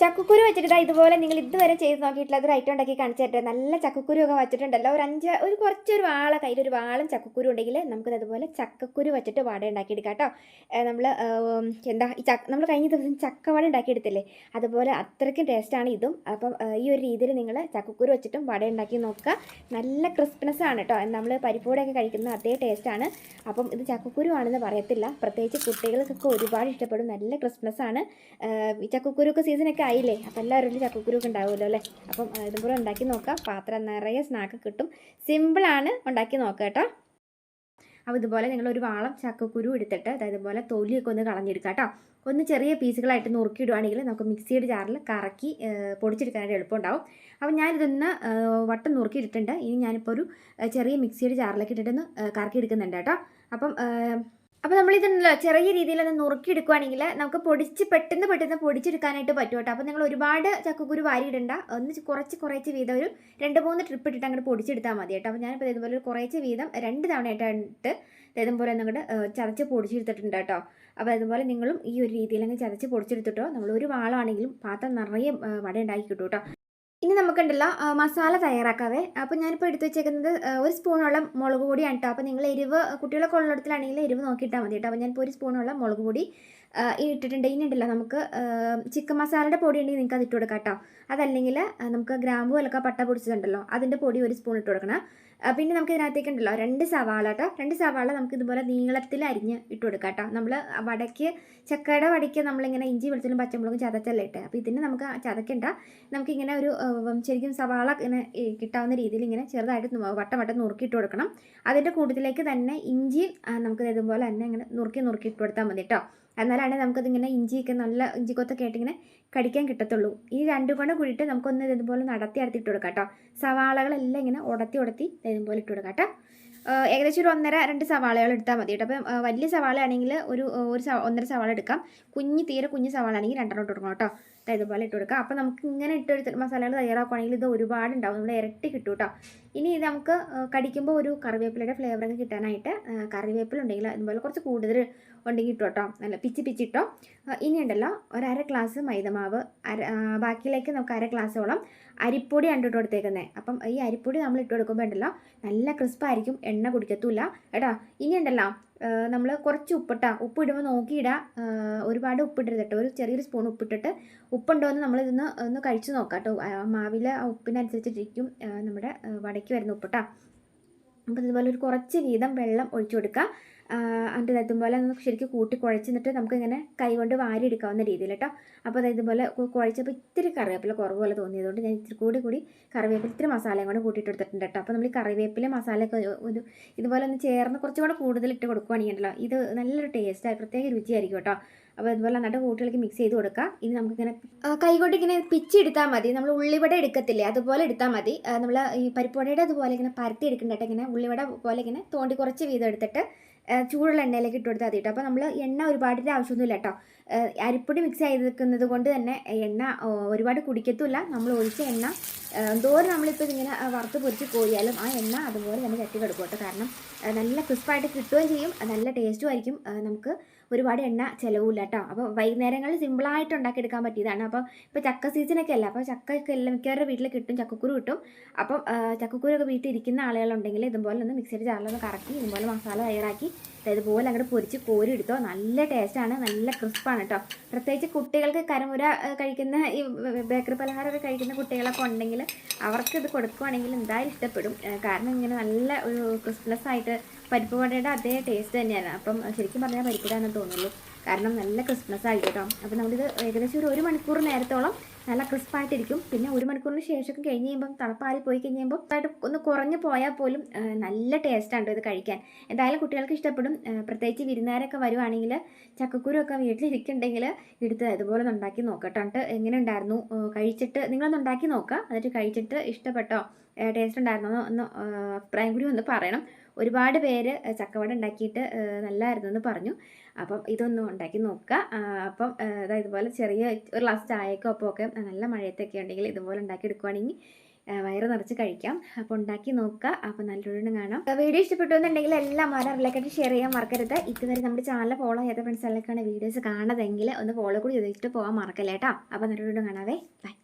ചക്കക്കുരു വെച്ചിട്ട് ഇതുപോലെ നിങ്ങൾ ഇതുവരെ ചെയ്ത് നോക്കിയിട്ടില്ല അതൊരു ഐറ്റം ഉണ്ടാക്കി കാണിച്ചു തരട്ടെ. നല്ല ചക്കക്കുരു ഒക്കെ വെച്ചിട്ടുണ്ടല്ലോ. ഒരു അഞ്ച് ഒരു കുറച്ചൊരു വാള കയ്യിൽ ഒരു വാളും ചക്കക്കുരു ഉണ്ടെങ്കിൽ നമുക്കത് അതുപോലെ ചക്കക്കുരു വെച്ചിട്ട് വട ഉണ്ടാക്കിയെടുക്കാം കേട്ടോ. നമ്മൾ എന്താ ഈ ചക്ക നമ്മൾ കഴിഞ്ഞ ദിവസം ചക്കവട ഉണ്ടാക്കിയെടുത്തില്ലേ? അതുപോലെ അത്രയ്ക്കും ടേസ്റ്റാണ് ഇതും. അപ്പം ഈ ഒരു രീതിയിൽ നിങ്ങൾ ചക്കക്കുരു വെച്ചിട്ടും വട ഉണ്ടാക്കി നോക്കുക. നല്ല ക്രിസ്പിനെസ് ആണ് കേട്ടോ. നമ്മൾ പരിപ്പോടെയൊക്കെ കഴിക്കുന്ന അതേ ടേസ്റ്റാണ് അപ്പം ഇത് ചക്കക്കുരു ആണെന്ന് പറയത്തില്ല. പ്രത്യേകിച്ച് കുട്ടികൾക്കൊക്കെ ഒരുപാട് ഇഷ്ടപ്പെടും. നല്ല ക്രിസ്മസ് ആണ്. ചക്കക്കുരുക്ക് സീസണൊക്കെ ആയില്ലേ? അപ്പോൾ എല്ലാവരും ഒരു ചക്കക്കുരുക്ക് ഉണ്ടാവുമല്ലോ അല്ലേ? അപ്പം ഇതും കൂടെ ഉണ്ടാക്കി നോക്കാം. പാത്രം നിറയെ സ്നാക്ക് കിട്ടും. സിമ്പിളാണ് ഉണ്ടാക്കി നോക്കുക കേട്ടോ. അപ്പോൾ ഇതുപോലെ നിങ്ങൾ ഒരു വാളം ചക്കക്കുരു എടുത്തിട്ട് അതായത് ഇതുപോലെ തൊലിയൊക്കെ ഒന്ന് കളഞ്ഞെടുക്കുക കേട്ടോ. ഒന്ന് ചെറിയ പീസുകളായിട്ട് നുറുക്കിയിടുവാണെങ്കിൽ നമുക്ക് മിക്സിയുടെ ജാറിൽ കറക്കി പൊടിച്ചെടുക്കാനായിട്ട് എളുപ്പമുണ്ടാവും. അപ്പോൾ ഞാനിതൊന്ന് വട്ടം നുറുക്കിയിട്ടിട്ടുണ്ട് ഇനി ഞാനിപ്പോൾ ഒരു ചെറിയ മിക്സിയുടെ ജാറിലേക്ക് ഇട്ടിട്ടൊന്ന് കറക്കി എടുക്കുന്നുണ്ട് കേട്ടോ. അപ്പം അപ്പോൾ നമ്മളിതുണ്ടല്ലോ ചെറിയ രീതിയിൽ ഒന്ന് നുറുക്കി എടുക്കുവാണെങ്കിൽ നമുക്ക് പൊടിച്ച് പെട്ടെന്ന് പെട്ടെന്ന് പൊടിച്ചെടുക്കാനായിട്ട് പറ്റും കേട്ടോ അപ്പോൾ നിങ്ങൾ ഒരുപാട് ചക്കക്കുരു വാരിയിടണ്ട. ഒന്ന് കുറച്ച് കുറച്ച് വീതം ഒരു രണ്ട് മൂന്ന് ട്രിപ്പ് ഇട്ടിട്ട് അങ്ങോട്ട് പൊടിച്ചെടുത്താൽ മതി കേട്ടോ. അപ്പോൾ ഞാനിപ്പോൾ ഇതുപോലെ കുറച്ച് വീതം രണ്ട് തവണയായിട്ടായിട്ട് ഇതുപോലെ ഒന്നങ്ങോട്ട് ചതച്ച് പൊടിച്ചെടുത്തിട്ടുണ്ട് കേട്ടോ. അപ്പോൾ അതുപോലെ നിങ്ങളും ഈ ഒരു രീതിയിൽ അങ്ങ് ചതച്ച് പൊടിച്ചെടുത്തിട്ടോ. നമ്മൾ ഒരു വാളാണെങ്കിലും പാത്രം നിറയെ വട ഉണ്ടാക്കി കിട്ടും കേട്ടോ. നമുക്കുണ്ടല്ലോ മസാല തയ്യാറാക്കാവേ. അപ്പോൾ ഞാനിപ്പോൾ എടുത്തു വെച്ചേക്കുന്നത് ഒരു സ്പൂണോളം മുളക് പൊടിയാണ് കേട്ടോ അപ്പോൾ നിങ്ങൾ എരിവ് കുട്ടികളൊക്കെ ഉള്ളിടത്തിലാണെങ്കിൽ എരിവ് നോക്കിയിട്ടാൽ മതി കേട്ടോ അപ്പോൾ ഞാനിപ്പോൾ ഒരു സ്പൂണോളം മുളക് പൊടി ഇട്ടിട്ടുണ്ട്. ഇനി ഉണ്ടല്ലോ നമുക്ക് ചിക്കൻ മസാലയുടെ പൊടി ഉണ്ടെങ്കിൽ നിങ്ങൾക്ക് അത് ഇട്ട് കൊടുക്കാം കേട്ടോ അതല്ലെങ്കിൽ നമുക്ക് ഗ്രാമ്പു അലക്ക പട്ട പൊടിച്ചതുണ്ടല്ലോ അതിന്റെ പൊടി ഒരു സ്പൂൺ ഇട്ട് കൊടുക്കണം. പിന്നെ നമുക്ക് ഇതിനകത്തേക്ക് ഉണ്ടല്ലോ രണ്ട് സവാള കേട്ടോ രണ്ട് സവാള നമുക്ക് ഇതുപോലെ നീളത്തിൽ അരിഞ്ഞ് ഇട്ട് കൊടുക്കാം കേട്ടോ നമ്മൾ വടയ്ക്ക് ചക്കയുടെ വടയ്ക്ക് നമ്മളിങ്ങനെ ഇഞ്ചി വെളുത്തുള്ളും പച്ചമുളകും ചതച്ചല്ലേ ഇട്ട്. അപ്പോൾ ഇതിന് നമുക്ക് ചതക്കണ്ട. നമുക്കിങ്ങനെ ഒരു ശരിക്കും സവാള ഇങ്ങനെ കിട്ടാവുന്ന രീതിയിൽ ഇങ്ങനെ ചെറുതായിട്ട് വട്ടം വട്ടം നുറുക്കിയിട്ട് കൊടുക്കണം. അതിന്റെ കൂട്ടത്തിലേക്ക് തന്നെ ഇഞ്ചി നമുക്ക് ഇതുപോലെ തന്നെ ഇങ്ങനെ നുറുക്കി നുറുക്കി ഇട്ട് കൊടുത്താൽ മതി കേട്ടോ എന്നാലാണ് നമുക്കതിങ്ങനെ ഇഞ്ചിയൊക്കെ നല്ല ഇഞ്ചി കൊത്തൊക്കെ ആയിട്ടിങ്ങനെ കടിക്കാൻ കിട്ടത്തുള്ളൂ. ഈ രണ്ടു കൊണ്ട് കൂടിയിട്ട് നമുക്കൊന്ന് ഇതുപോലെ നടത്തി അടുത്തിട്ട് കൊടുക്കാം കേട്ടോ. സവാളകളെല്ലാം ഇങ്ങനെ ഉടത്തി ഉടത്തി ഇതുപോലെ ഇട്ട് കൊടുക്കാം കേട്ടോ. ഏകദേശം ഒരു ഒന്നര രണ്ട് സവാളകൾ എടുത്താൽ മതി കേട്ടോ. അപ്പം വലിയ സവാള ആണെങ്കിൽ ഒരു ഒരു ഒന്നര സവാള എടുക്കാം. കുഞ്ഞ് തീരെ കുഞ്ഞ് സവാള ആണെങ്കിൽ രണ്ടെണ്ണം ഇട്ട് കൊടുക്കണം കേട്ടോ. ഇതുപോലെ ഇട്ട് കൊടുക്കാം. അപ്പോൾ നമുക്ക് ഇങ്ങനെ ഇട്ടെടുത്ത് മസാലകൾ തയ്യാറാക്കുകയാണെങ്കിൽ ഇത് ഒരുപാട് ഉണ്ടാവും നമ്മൾ ഇരട്ടി കിട്ടും കേട്ടോ ഇനി ഇത് നമുക്ക് കടിക്കുമ്പോൾ ഒരു കറിവേപ്പിലയുടെ ഫ്ലേവറൊക്കെ കിട്ടാനായിട്ട് കറിവേപ്പില ഉണ്ടെങ്കിൽ അതുപോലെ കുറച്ച് കൂടുതൽ ഉണ്ടെങ്കിൽ ഇട്ടോ കേട്ടോ നല്ല പിച്ചി പിച്ചിട്ടോ ഇനി ഉണ്ടല്ലോ ഒരു അര ഗ്ലാസ് മൈദമാവ് അര ബാക്കിയിലേക്ക് നമുക്ക് അര ഗ്ലാസ്സോളം അരിപ്പൊടി ആണ് ഇട്ട് കൊടുത്തേക്കുന്നത് അപ്പം ഈ അരിപ്പൊടി നമ്മൾ ഇട്ട് കൊടുക്കുമ്പോൾ ഉണ്ടല്ലോ നല്ല ക്രിസ്പായിരിക്കും എണ്ണ കുടിക്കത്തുമില്ല കേട്ടോ ഇനി ഉണ്ടല്ലോ നമ്മൾ കുറച്ച് ഉപ്പിട്ട. ഉപ്പ് നോക്കിയിടാം. ഒരുപാട് ഉപ്പിടരുത് കേട്ടോ. ഒരു ചെറിയൊരു സ്പൂൺ ഉപ്പിട്ടിട്ട് ഉപ്പുണ്ടോ എന്ന് നമ്മൾ ഇതൊന്ന് ഒന്ന് കഴിച്ച് നോക്കാം കേട്ടോ. മാവിൽ ആ ഉപ്പിനനുസരിച്ചിരിക്കും നമ്മുടെ വടയ്ക്ക് വരുന്ന ഉപ്പിട്ടാ. അപ്പോൾ ഇതുപോലെ ഒരു കുറച്ച് വീതം വെള്ളം ഒഴിച്ചു കൊടുക്കുക എന്നിട്ട് ഇതുപോലെ നമുക്ക് ശരിക്കും കൂട്ടി കുഴച്ചിട്ട് നമുക്കിങ്ങനെ കൈകൊണ്ട് വാരി എടുക്കാവുന്ന രീതിയിൽ കേട്ടോ. അപ്പോൾ അത് ഇതുപോലെ കുഴച്ചപ്പോൾ ഇത്തിരി കറിവേപ്പില കുറവ് പോലെ തോന്നിയതുകൊണ്ട് ഞാൻ ഇത്തിരി കൂടി കൂടി കറിവേപ്പില ഇത്തിരി മസാലയും കൂടെ കൂട്ടിയിട്ട് എടുത്തിട്ടുണ്ട് കേട്ടോ. അപ്പോൾ നമ്മൾ ഈ കറിവേപ്പില മസാലയൊക്കെ ഒരു- ഇതുപോലെ ഒന്ന് ചേർന്ന് കുറച്ചും കൂടെ കൂടുതൽ ഇട്ട് കൊടുക്കുകയാണെങ്കിൽ ഇത് നല്ലൊരു ടേസ്റ്റായി പ്രത്യേക രുചിയായിരിക്കും കേട്ടോ. അപ്പോൾ ഇതുപോലെ നന്നായിട്ട് കൂട്ടിലേക്ക് മിക്സ് ചെയ്ത് കൊടുക്കുക. ഇനി നമുക്കിങ്ങനെ കൈകൊണ്ട് ഇങ്ങനെ പിച്ചി എടുത്താൽ മതി. നമ്മൾ ഉള്ളിവട എടുക്കത്തില്ലേ അതുപോലെ എടുത്താൽ മതി. നമ്മൾ ഈ പരിപ്പുവടയുടെ അതുപോലെ ഇങ്ങനെ പരത്തി എടുക്കണ്ടട്ടോ ഇങ്ങനെ ഉള്ളിവട പോലെ ഇങ്ങനെ തോണ്ടി കുറച്ച് വീതം എടുത്തിട്ട് ചൂടുള്ള എണ്ണയിലേക്ക് ഇട്ട് കൊടുത്താൽ മതി കേട്ടോ അപ്പോൾ നമ്മൾ എണ്ണ ഒരുപാടിന്റെ ആവശ്യമൊന്നുമില്ല കേട്ടോ അരിപ്പൊടി മിക്സ് ചെയ്ത് നിൽക്കുന്നത് കൊണ്ട് തന്നെ എണ്ണ ഒരുപാട് കുടിക്കത്തുമില്ല. നമ്മൾ ഒഴിച്ച എണ്ണ എന്തോരം നമ്മളിപ്പോൾ ഇങ്ങനെ വറുത്ത് പൊരിച്ച് കോരിയാലും ആ എണ്ണ അതുപോലെ തന്നെ ചട്ടി കിടക്കും കേട്ടോ. കാരണം നല്ല ക്രിസ്പായിട്ട് കിട്ടുകയും ചെയ്യും. നല്ല ടേസ്റ്റും ആയിരിക്കും. നമുക്ക് ഒരുപാട് എണ്ണ ചിലവില്ല കേട്ടോ. അപ്പോൾ വൈകുന്നേരങ്ങളിൽ സിമ്പിളായിട്ട് ഉണ്ടാക്കിയെടുക്കാൻ പറ്റിയതാണ്. അപ്പോൾ ഇപ്പോൾ ചക്ക സീസണൊക്കെ അല്ല? അപ്പോൾ ചക്കയൊക്കെ എല്ലാം മിക്കവരുടെ വീട്ടിൽ കിട്ടും. ചക്കക്കുരു കിട്ടും. അപ്പം ചക്കക്കുരൊക്കെ വീട്ടിൽ ഇരിക്കുന്ന ആളുകളുണ്ടെങ്കിൽ ഇതുപോലെ ഒന്ന് മിക്സിയുടെ ജാറിലൊന്ന് കറക്കി ഇതുപോലെ മസാല തയ്യാറാക്കി ഇതുപോലെ അങ്ങോട്ട് പൊരിച്ച് കോരി എടുത്തോ. നല്ല ടേസ്റ്റാണ് നല്ല ക്രിസ്പാണ് കേട്ടോ. പ്രത്യേകിച്ച് കുട്ടികൾക്ക് കരമുര കഴിക്കുന്ന ഈ ബേക്കറി പലഹാരമൊക്കെ കഴിക്കുന്ന കുട്ടികളൊക്കെ ഉണ്ടെങ്കിൽ അവർക്ക് ഇത് കൊടുക്കുവാണെങ്കിൽ എന്തായാലും ഇഷ്ടപ്പെടും. കാരണം ഇങ്ങനെ നല്ല ഒരു ക്രിസ്മസ് ആയിട്ട് പരിപ്പ് വടയുടെ അതേ ടേസ്റ്റ് തന്നെയാണ്. അപ്പം ശരിക്കും പറഞ്ഞാൽ പരിപ്പിടാന്ന് തോന്നുള്ളൂ. കാരണം നല്ല ക്രിസ്മസ് ആയി കേട്ടോ. അപ്പോൾ നമ്മളിത് ഏകദേശം ഒരു ഒരു മണിക്കൂർ നേരത്തോളം നല്ല ക്രിസ്പായിട്ടിരിക്കും പിന്നെ ഒരു മണിക്കൂറിന് ശേഷമൊക്കെ കഴിഞ്ഞ് കഴിയുമ്പം തണുപ്പാറി പോയി കഴിഞ്ഞുമ്പോൾ ആയിട്ട് ഒന്ന് കുറഞ്ഞു പോയാൽ പോലും നല്ല ടേസ്റ്റാണ് ഇത് കഴിക്കാൻ. എന്തായാലും കുട്ടികൾക്ക് ഇഷ്ടപ്പെടും. പ്രത്യേകിച്ച് വിരുന്നുകാരൊക്കെ വരുവാണെങ്കിൽ ചക്കക്കുരു ഒക്കെ വീട്ടിലിരിക്കുന്നുണ്ടെങ്കിൽ എടുത്ത് ഇതുപോലെ ഒന്ന് ഉണ്ടാക്കി നോക്കട്ടോ. എങ്ങനെ ഉണ്ടായിരുന്നു? കഴിച്ചിട്ട് നിങ്ങളൊന്ന് ഉണ്ടാക്കി നോക്കുക എന്നിട്ട് കഴിച്ചിട്ട് ഇഷ്ടപ്പെട്ടോ? ടേസ്റ്റ് ഉണ്ടായിരുന്നോ? ഒന്ന് അഭിപ്രായം കൂടി ഒന്ന് പറയണം. ഒരുപാട് പേര് ചക്കവട ഉണ്ടാക്കിയിട്ട് നല്ലായിരുന്നു എന്ന് പറഞ്ഞു. അപ്പം ഇതൊന്നും ഉണ്ടാക്കി നോക്കുക. അപ്പം അതായത് ഇതുപോലെ ചെറിയ ഒരു ഗ്ലാസ് ചായക്കോ അപ്പോൾ ഒക്കെ നല്ല മഴയത്തൊക്കെ ഉണ്ടെങ്കിൽ ഇതുപോലെ ഉണ്ടാക്കി എടുക്കുവാണെങ്കിൽ വയറ് നിറച്ച് കഴിക്കാം. അപ്പോൾ ഉണ്ടാക്കി നോക്കുക. അപ്പോൾ നല്ലൊരു കാണാം. വീഡിയോ ഇഷ്ടപ്പെട്ടു എന്നുണ്ടെങ്കിൽ എല്ലാം ആരറിലേക്കായിട്ട് ഷെയർ ചെയ്യാൻ മറക്കരുത്. ഇതുവരെ നമ്മുടെ ചാനൽ ഫോളോ ചെയ്യാത്ത ഫ്രണ്ട്സിലേക്കാണ് വീഡിയോസ് കാണുന്നതെങ്കിൽ ഒന്ന് ഫോളോ കൂടി ചെയ്തിട്ട് പോകാൻ മറക്കല്ലേട്ടാ അപ്പം അപ്പോൾ നല്ലൊരു കാണാവേ. ബൈ